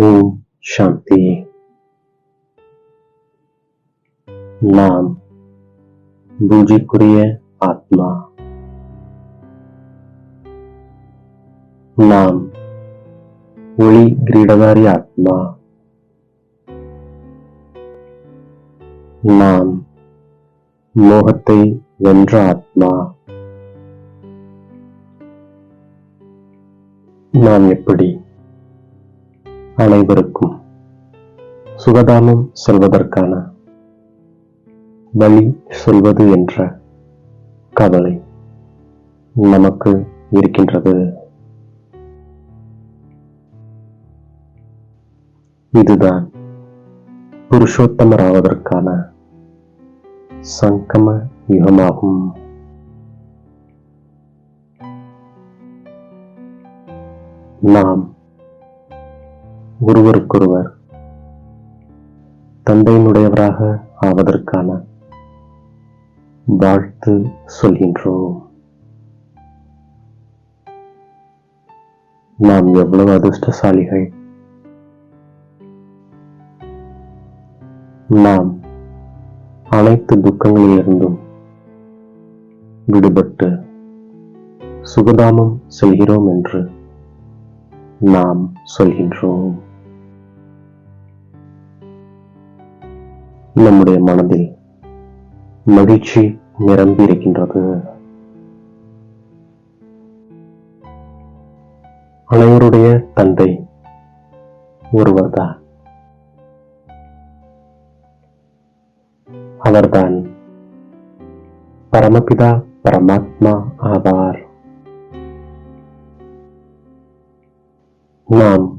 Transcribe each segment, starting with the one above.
ஓம் சாந்தி. நாம் பூஜைக்குரிய ஆத்மா. நாம் ஒளி கிரீடதாரி ஆத்மா. நாம் மோகத்தை வென்ற ஆத்மா. நாம் எப்படி அனைவருக்கும் சுகதானம் செல்வதற்கான வழி சொல்வது என்ற கவலை நமக்கு இருக்கின்றது. இதுதான் புருஷோத்தமராவதற்கான சங்கம யுகமாகும். நாம் ஒருவருக்கொருவர் தந்தையினுடையவராக ஆவதற்கான வாழ்த்து சொல்கின்றோம். நாம் எவ்வளவு அதிர்ஷ்டசாலிகள். நாம் அனைத்து துக்கங்களிலிருந்தும் விடுபட்டு சுகதாமம் செல்கிறோம் என்று நாம் சொல்கின்றோம். நம்முடைய மனதில் மகிழ்ச்சி நிரம்பி இருக்கின்றது. அனைவருடைய தந்தை ஒருவர்தான். அவர்தான் பரமபிதா பரமாத்மா ஆவார். நாம்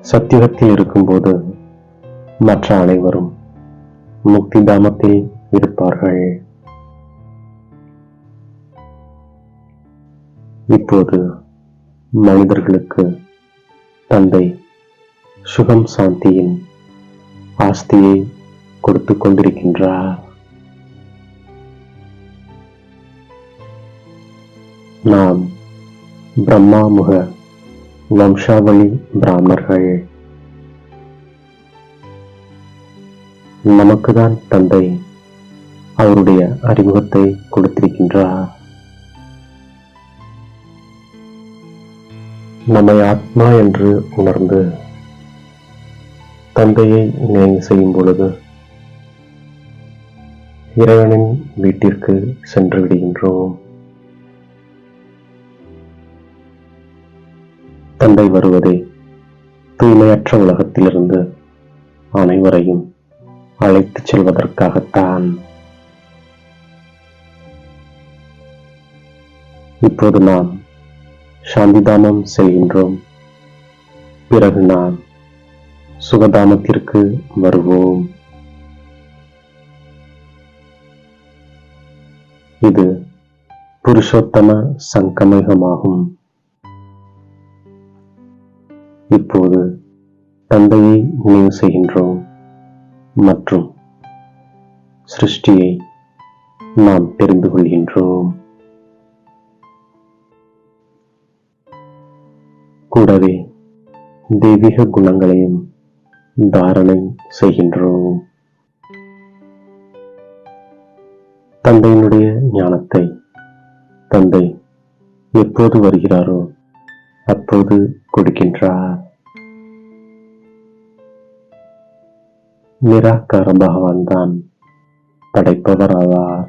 சத்தியத்தில் இருக்கும்போது மற்ற அனைவரும் முக்தி தாமத்தில் இருப்பார்கள். இப்போது மனிதர்களுக்கு தந்தை சுகம் சாந்தியின் ஆஸ்தியை கொடுத்து கொண்டிருக்கின்றார். நாம் பிரம்மாமுக வம்சாவளி பிராமணர்கள் நமக்கு தான் தந்தை அவருடைய அறிமுகத்தை கொடுத்திருக்கின்றார். நம்மை ஆத்மா என்று உணர்ந்து தந்தையை நினைவு செய்யும் பொழுது இறைவனின் வீட்டிற்கு சென்று விடுகின்றோம். தந்தை வருவதே தூய்மையற்ற உலகத்திலிருந்து அனைவரையும் அழைத்துச் செல்வதற்காகத்தான். இப்போது நாம் சாந்திதாமம் செல்கின்றோம் பிறகு நாம் சுகதாமத்திற்கு வருவோம். இது புருஷோத்தம சங்கமயுகமாகும் இப்போது தந்தையை நினைவு செய்கின்றோம். மற்றும் சிருஷ்டியை நாம் தெரிந்து கொள்கின்றோம். கூடவே தெய்வீக குணங்களையும் தாரணை செய்கின்றோம். தந்தையினுடைய ஞானத்தை தந்தை எப்போது வருகிறாரோ அப்போது கொடுக்கின்றார். நிராகார பகவான் தான் படைப்பவராவார்.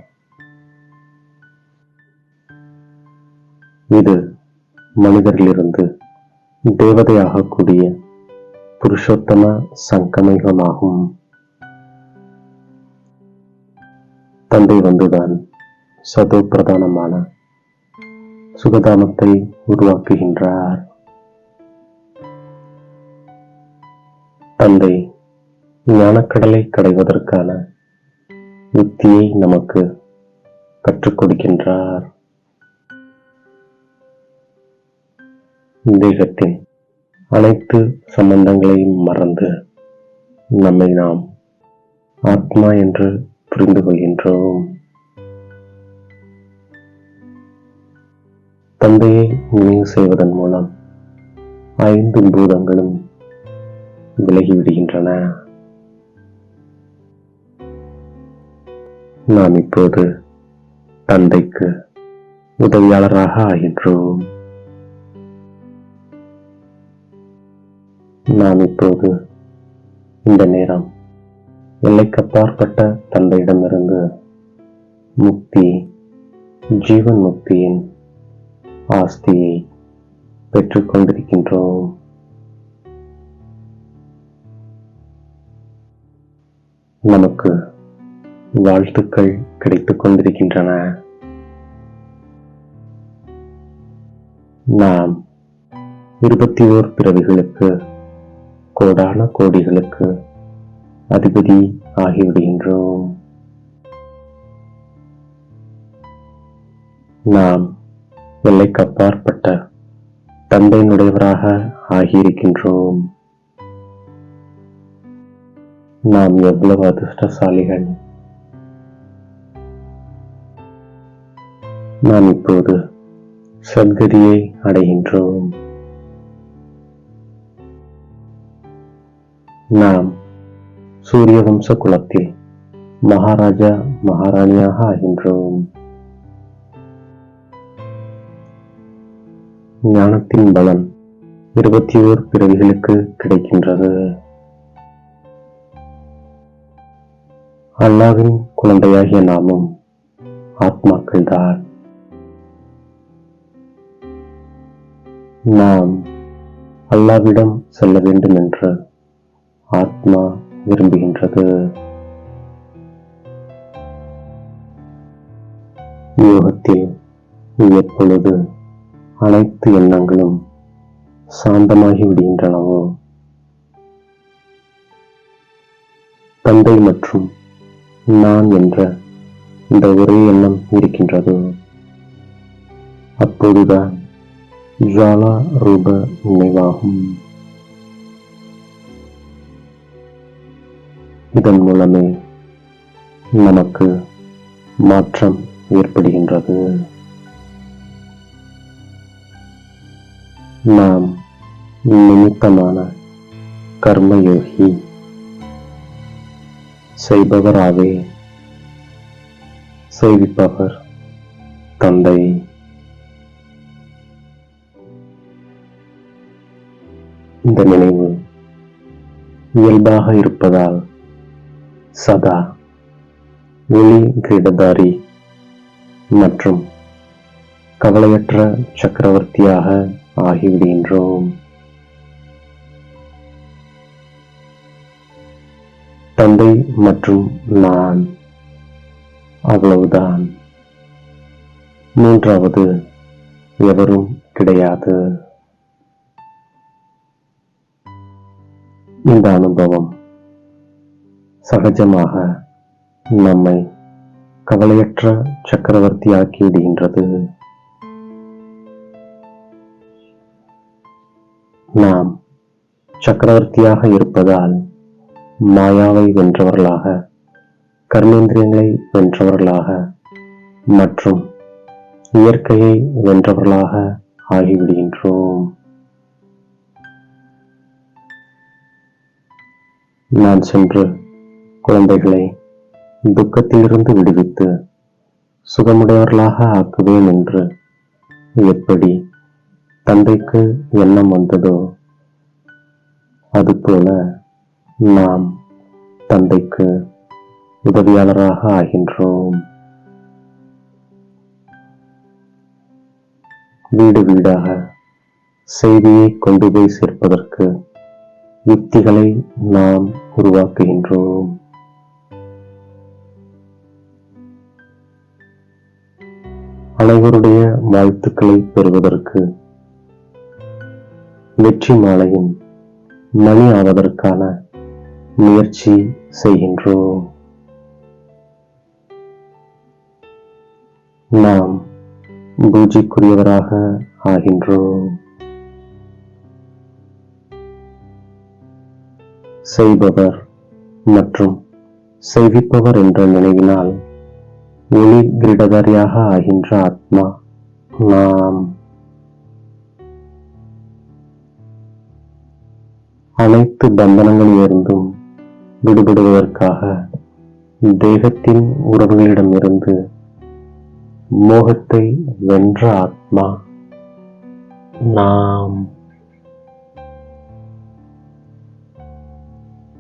இது மனிதரிலிருந்து தேவதையாகக்கூடிய புருஷோத்தம சங்கமயுகமாகும். தந்தை வந்துதான் சதோ பிரதானமான சுகதாமத்தை உருவாக்குகின்றார். தந்தை ஞானக்கடலை கடைவதற்கான யுக்தியை நமக்கு கற்றுக் கொடுக்கின்றார். தேகத்தின் அனைத்து சம்பந்தங்களையும் மறந்து நம்மை நாம் ஆத்மா என்று புரிந்து கொள்கின்றோம். தந்தையை நினைவு செய்வதன் மூலம் ஐந்து பூதங்களும் விலகிவிடுகின்றன நாம் இப்போது தந்தைக்கு உதவியாளராக ஆகின்றோம். நாம் இப்போது இந்த நேரம் எல்லைக்கப்பாற்பட்ட தந்தையிடமிருந்து முக்தி ஜீவன் முக்தியின் ஆஸ்தியை பெற்றுக்கொண்டிருக்கின்றோம் நமக்கு வாழ்த்துக்கள் கிடைத்துக் கொண்டிருக்கின்றன. நாம் இருபத்தி ஓர் பிறவிகளுக்கு கோடான கோடிகளுக்கு அதிபதி ஆகிவிடுகின்றோம். நாம் எல்லைக்கப்பாற்பட்ட தந்தையினுடையவராக ஆகியிருக்கின்றோம். நாம் எவ்வளவு அதிர்ஷ்டசாலிகள் நாம் இப்போது சத்கதியை அடைகின்றோம். நாம் சூரிய வம்ச குலத்தில் மகாராஜா மகாராணியாக ஆகின்றோம். ஞானத்தின் பலன் இருபத்தி ஓர் பிறவிகளுக்கு கிடைக்கின்றது. அல்லாவின் குழந்தையாகிய நாமும் ஆத்மாக்கள்தான். நாம் அல்லாவிடம் செல்ல வேண்டும் என்று ஆத்மா விரும்புகின்றது. யோகத்தில் எப்பொழுது அனைத்து எண்ணங்களும் சாந்தமாகி விடுகின்றனவோ தந்தை மற்றும் நான் என்ற இந்த ஒரே எண்ணம் இருக்கின்றது அப்போதுதான் ஜாலா ரூப நினைவாகும் இதன் மூலமே நமக்கு மாற்றம் ஏற்படுகின்றது. நாம் நிமித்தமான கர்மயோகி செய்பவராகவே செய்விப்பவர் தந்தை. இந்த நினைவு இயல்பாக இருப்பதால் சதா ஒளி கிரீடதாரி மற்றும் கவலையற்ற சக்கரவர்த்தியாக ஆகிவிடுகின்றோம். தந்தை மற்றும் நான் அவ்வளவுதான். மூன்றாவது எவரும் கிடையாது. இந்த அனுபவம் சகஜமாக நம்மை கவலையற்ற சக்கரவர்த்தி ஆக்கிவிடுகின்றது நாம் சக்கரவர்த்தியாக இருப்பதால் மாயாவை வென்றவர்களாக கர்மேந்திரியங்களை வென்றவர்களாக மற்றும் இயற்கையை வென்றவர்களாக ஆகிவிடுகின்றோம். நான் சென்று குழந்தைகளை துக்கத்திலிருந்து விடுவித்து சுகமுடையவர்களாக ஆக்குவேன் என்று எப்படி தந்தைக்கு எண்ணம் வந்ததோ அதுபோல நாம் தந்தைக்கு உதவியாளராக ஆகின்றோம். வீடு வீடாக செய்தியை கொண்டு போய் சேர்ப்பதற்கு யுக்திகளை நாம் உருவாக்குகின்றோம். அனைவருடைய வாழ்த்துக்களை பெறுவதற்கு வெற்றி மாலையின் மணி ஆவதற்கான முயற்சி செய்கின்றோம். நாம் பூஜைக்குரியவராக ஆகின்றோம். செய்பவர் மற்றும் செய்விப்பவர் என்ற நினைவினால் ஒளி கிரீடதாரியாக ஆகின்ற ஆத்மா நாம். அனைத்து பந்தனங்களிலிருந்தும் விடுபடுவதற்காக தேகத்தின் உறவுகளிடமிருந்து மோகத்தை வென்ற ஆத்மா நாம்.